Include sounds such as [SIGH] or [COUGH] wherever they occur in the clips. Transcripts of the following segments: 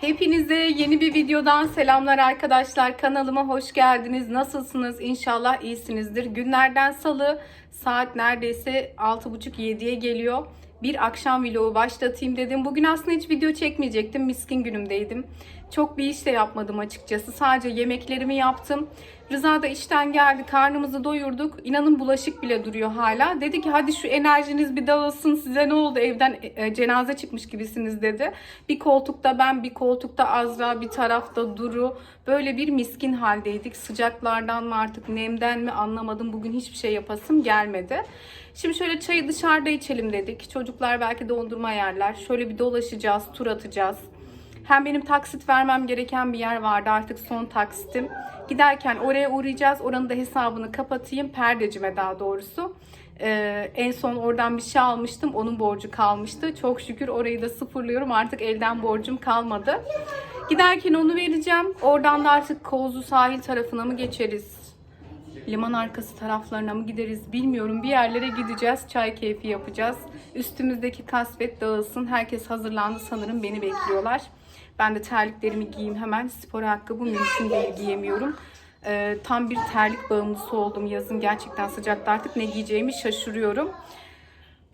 Hepinize yeni bir videodan selamlar arkadaşlar. Kanalıma hoş geldiniz. Nasılsınız? İnşallah iyisinizdir. Günlerden salı saat neredeyse 6.30-7'ye geliyor. Bir akşam vlogu başlatayım dedim. Bugün aslında hiç video çekmeyecektim. Miskin günümdeydim. Çok bir iş de yapmadım açıkçası. Sadece yemeklerimi yaptım. Rıza da işten geldi. Karnımızı doyurduk. İnanın bulaşık bile duruyor hala. Dedi ki hadi şu enerjiniz bir dağılsın. Size ne oldu? Evden e, cenaze çıkmış gibisiniz dedi. Bir koltukta ben, bir koltukta Azra, bir tarafta Duru. Böyle bir miskin haldeydik. Sıcaklardan mı artık nemden mi anlamadım. Bugün hiçbir şey yapasım gelmedi. Şimdi şöyle çayı dışarıda içelim dedik. Çocuklar belki dondurma yerler. Şöyle bir dolaşacağız, tur atacağız. Hem benim taksit vermem gereken bir yer vardı artık son taksitim. Giderken oraya uğrayacağız. Oranın da hesabını kapatayım. Perdecime daha doğrusu. Ee, en son oradan bir şey almıştım. Onun borcu kalmıştı. Çok şükür orayı da sıfırlıyorum. Artık elden borcum kalmadı. Giderken onu vereceğim. Oradan da artık Kozlu sahil tarafına mı geçeriz? liman arkası taraflarına mı gideriz bilmiyorum. Bir yerlere gideceğiz. Çay keyfi yapacağız. Üstümüzdeki kasvet dağılsın. Herkes hazırlandı sanırım beni bekliyorlar. Ben de terliklerimi giyeyim hemen. Spor ayakkabı mümkün değil giyemiyorum. Ee, tam bir terlik bağımlısı oldum yazın. Gerçekten sıcakta artık ne giyeceğimi şaşırıyorum.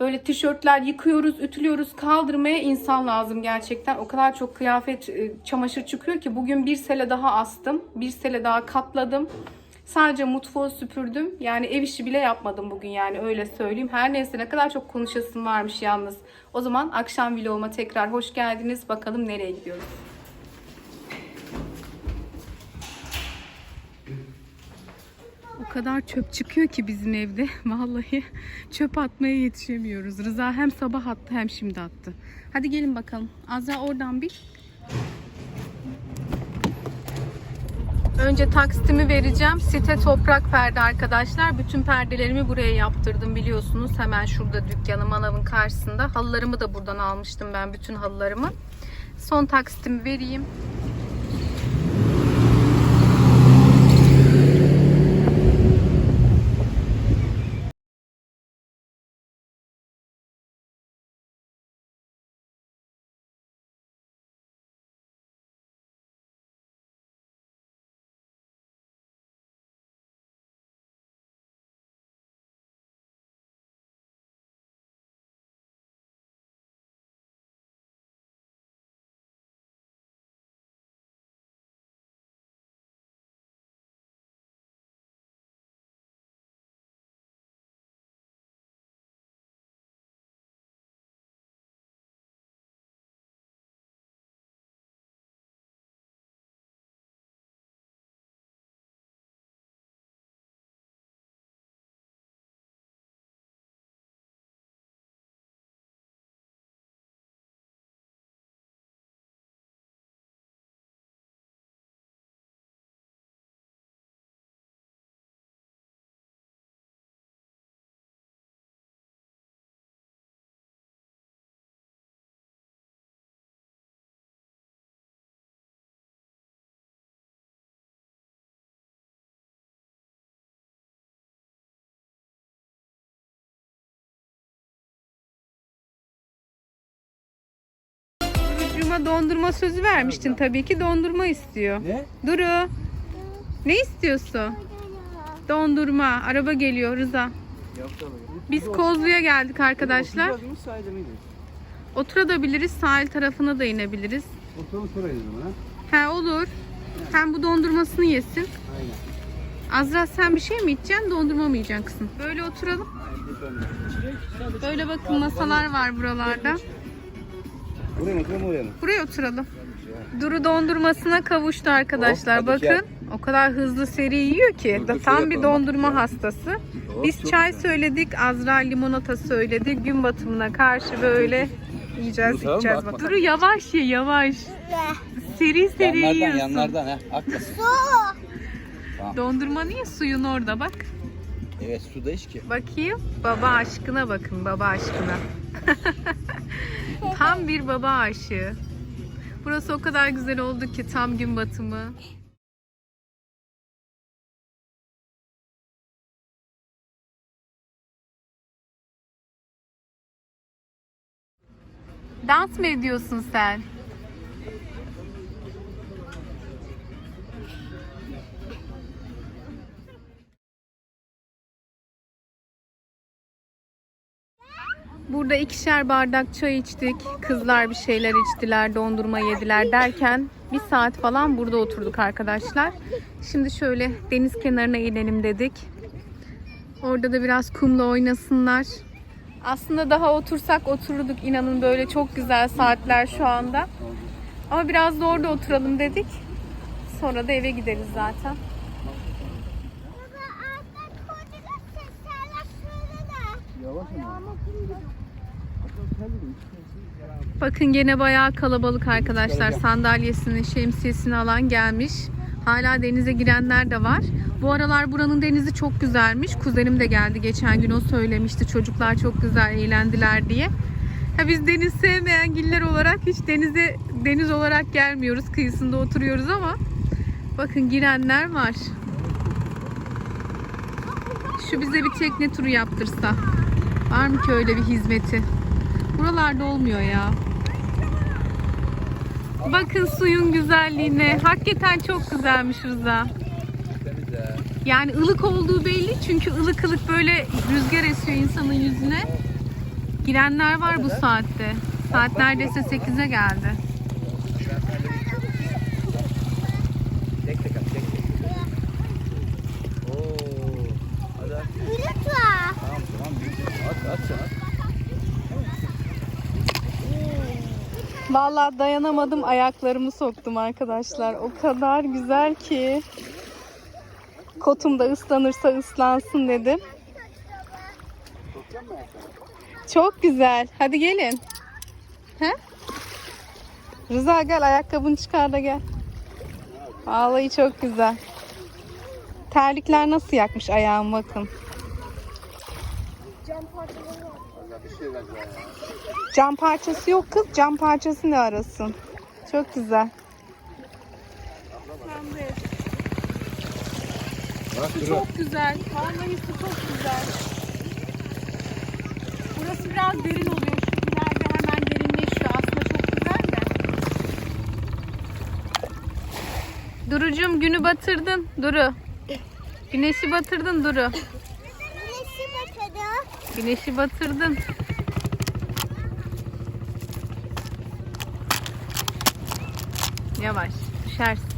Böyle tişörtler yıkıyoruz, ütülüyoruz. Kaldırmaya insan lazım gerçekten. O kadar çok kıyafet, e, çamaşır çıkıyor ki bugün bir sele daha astım. Bir sele daha katladım. Sadece mutfağı süpürdüm. Yani ev işi bile yapmadım bugün yani öyle söyleyeyim. Her neyse ne kadar çok konuşasım varmış yalnız. O zaman akşam vloguma tekrar hoş geldiniz. Bakalım nereye gidiyoruz. O kadar çöp çıkıyor ki bizim evde. [LAUGHS] Vallahi çöp atmaya yetişemiyoruz. Rıza hem sabah attı hem şimdi attı. Hadi gelin bakalım. Azra oradan bir. Önce taksitimi vereceğim. Site toprak perde arkadaşlar. Bütün perdelerimi buraya yaptırdım biliyorsunuz. Hemen şurada dükkanı manavın karşısında. Halılarımı da buradan almıştım ben bütün halılarımı. Son taksitimi vereyim. Durucuma dondurma sözü vermiştin tabii ki dondurma istiyor. Ne? Duru. Ne istiyorsun? Dondurma. Araba geliyor Rıza. Biz Kozlu'ya geldik arkadaşlar. Oturabiliriz. Sahil tarafına da inebiliriz. Oturalım sonra ha. He olur. Hem bu dondurmasını yesin. Aynen. Azra sen bir şey mi içeceksin? Dondurma mı yiyeceksin kızım? Böyle oturalım. Böyle bakın masalar var buralarda. Buraya mı oturalım oraya mı? Buraya oturalım. Duru dondurmasına kavuştu arkadaşlar. Oh, hadi. Bakın o kadar hızlı seri yiyor ki. Dur, Da dur, tam bir yapalım. dondurma hastası. Oh, Biz çok çay güzel. söyledik. Azra limonata söyledi. Gün batımına karşı böyle yiyeceğiz Dur, tamam, içeceğiz. bakma. Duru yavaş ye yavaş. Seri seri Yanlardan yiyorsun. yanlardan ha. Akmasın. Dondurma niye suyun orada bak. Evet suda iş ki. Bakayım. Baba aşkına bakın baba aşkına. [LAUGHS] tam bir baba aşığı. Burası o kadar güzel oldu ki tam gün batımı. Dans mı ediyorsun sen? Burada ikişer bardak çay içtik. Kızlar bir şeyler içtiler, dondurma yediler derken bir saat falan burada oturduk arkadaşlar. Şimdi şöyle deniz kenarına inelim dedik. Orada da biraz kumla oynasınlar. Aslında daha otursak otururduk inanın böyle çok güzel saatler şu anda. Ama biraz da orada oturalım dedik. Sonra da eve gideriz zaten. Baba artık kocaman seslerle şöyle de. Yavaş ama. Bakın gene bayağı kalabalık arkadaşlar. Sandalyesini, şemsiyesini alan gelmiş. Hala denize girenler de var. Bu aralar buranın denizi çok güzelmiş. Kuzenim de geldi geçen gün o söylemişti. Çocuklar çok güzel eğlendiler diye. Ha biz deniz sevmeyen giller olarak hiç denize deniz olarak gelmiyoruz. Kıyısında oturuyoruz ama bakın girenler var. Şu bize bir tekne turu yaptırsa. Var mı ki öyle bir hizmeti? Buralarda olmuyor ya. Bakın suyun güzelliğine. Hakikaten çok güzelmiş Rıza. Yani ılık olduğu belli çünkü ılık ılık böyle rüzgar esiyor insanın yüzüne. Girenler var bu saatte. Saat neredeyse 8'e geldi. Vallahi dayanamadım ayaklarımı soktum arkadaşlar. O kadar güzel ki. Kotum da ıslanırsa ıslansın dedim. Çok güzel. Hadi gelin. He? Rıza gel ayakkabını çıkar da gel. Vallahi çok güzel. Terlikler nasıl yakmış ayağımı bakın. Ver ya. Cam parçası yok kız. Cam parçası ne arasın? Çok güzel. Su çok güzel. Vallahi su çok güzel. Burası biraz derin oluyor. Şu ileride hemen derinleşiyor. Aslında çok güzel de. Durucum günü batırdın. Duru. Güneşi batırdın Duru. Güneşi batırdı. Güneşi batırdın. Yavaş. Düşersin.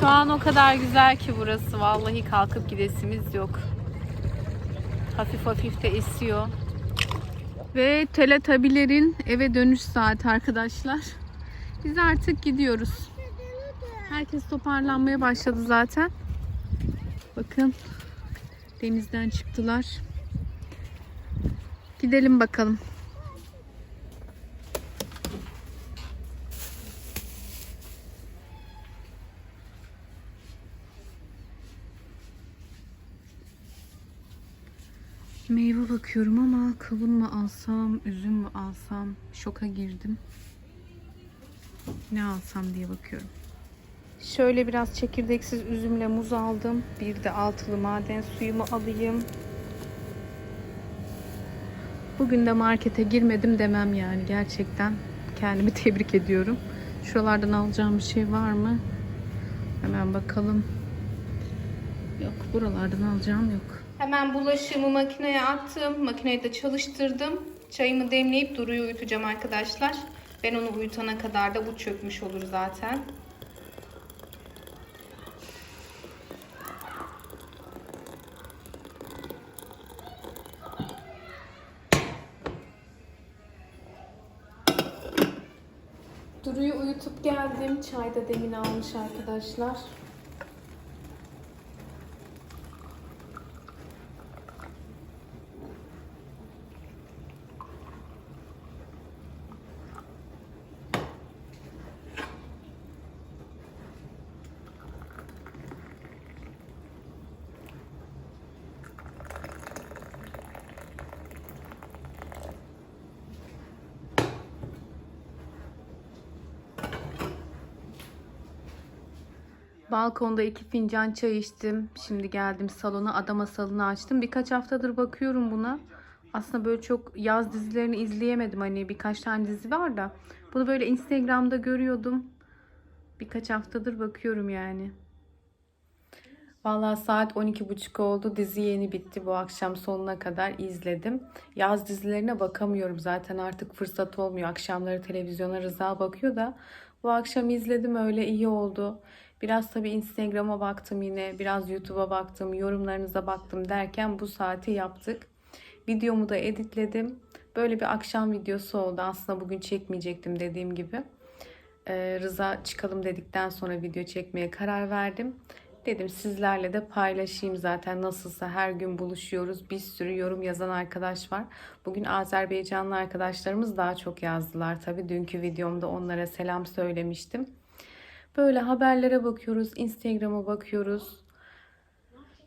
Şu an o kadar güzel ki burası. Vallahi kalkıp gidesimiz yok. Hafif hafif de esiyor. Ve teletabilerin eve dönüş saati arkadaşlar. Biz artık gidiyoruz. Herkes toparlanmaya başladı zaten. Bakın denizden çıktılar. Gidelim bakalım. Meyve bakıyorum ama kavun mu alsam, üzüm mü alsam şoka girdim. Ne alsam diye bakıyorum. Şöyle biraz çekirdeksiz üzümle muz aldım. Bir de altılı maden suyumu alayım. Bugün de markete girmedim demem yani gerçekten. Kendimi [LAUGHS] tebrik ediyorum. Şuralardan alacağım bir şey var mı? Hemen bakalım. Yok buralardan alacağım yok. Hemen bulaşığımı makineye attım. Makineyi de çalıştırdım. Çayımı demleyip Duru'yu uyutacağım arkadaşlar. Ben onu uyutana kadar da bu çökmüş olur zaten. Duru'yu uyutup geldim. Çay da demin almış arkadaşlar. Balkonda iki fincan çay içtim. Şimdi geldim salona ada masalını açtım. Birkaç haftadır bakıyorum buna. Aslında böyle çok yaz dizilerini izleyemedim. Hani birkaç tane dizi var da. Bunu böyle Instagram'da görüyordum. Birkaç haftadır bakıyorum yani. Vallahi saat 12.30 oldu. Dizi yeni bitti. Bu akşam sonuna kadar izledim. Yaz dizilerine bakamıyorum zaten artık fırsat olmuyor. Akşamları televizyona Rıza bakıyor da bu akşam izledim öyle iyi oldu. Biraz tabii Instagram'a baktım yine, biraz YouTube'a baktım, yorumlarınıza baktım derken bu saati yaptık. Videomu da editledim. Böyle bir akşam videosu oldu. Aslında bugün çekmeyecektim dediğim gibi. Ee, Rıza çıkalım dedikten sonra video çekmeye karar verdim. Dedim sizlerle de paylaşayım zaten nasılsa her gün buluşuyoruz. Bir sürü yorum yazan arkadaş var. Bugün Azerbaycanlı arkadaşlarımız daha çok yazdılar. Tabii dünkü videomda onlara selam söylemiştim. Böyle haberlere bakıyoruz, Instagram'a bakıyoruz.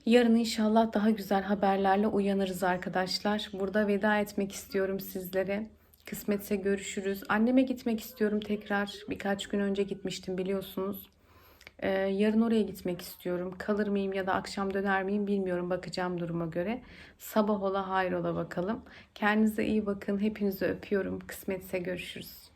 Yarın inşallah daha güzel haberlerle uyanırız arkadaşlar. Burada veda etmek istiyorum sizlere. Kısmetse görüşürüz. Anneme gitmek istiyorum tekrar. Birkaç gün önce gitmiştim biliyorsunuz. Ee, yarın oraya gitmek istiyorum. Kalır mıyım ya da akşam döner miyim bilmiyorum. Bakacağım duruma göre. Sabah ola hayrola bakalım. Kendinize iyi bakın. Hepinizi öpüyorum. Kısmetse görüşürüz.